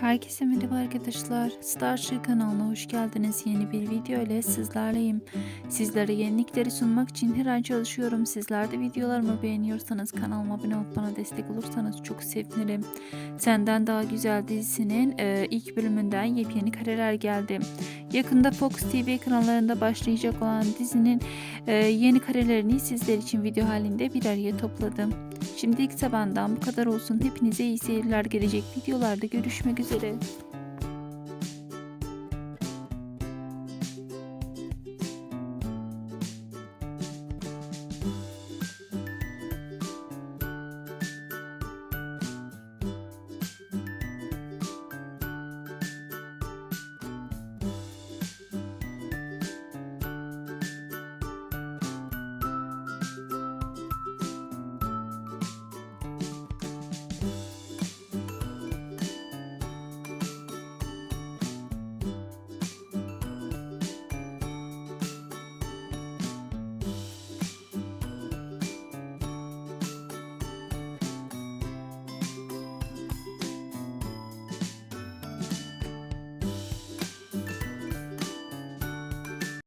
Herkese merhaba arkadaşlar. Starship kanalına hoş geldiniz. Yeni bir video ile sizlerleyim. Sizlere yenilikleri sunmak için her an çalışıyorum. Sizler de videolarımı beğeniyorsanız kanalıma abone olup bana destek olursanız çok sevinirim. Senden Daha Güzel dizisinin e, ilk bölümünden yepyeni kareler geldi. Yakında Fox TV kanallarında başlayacak olan dizinin e, yeni karelerini sizler için video halinde bir araya topladım. Şimdilik benden bu kadar olsun. Hepinize iyi seyirler gelecek videolarda görüşmek üzere.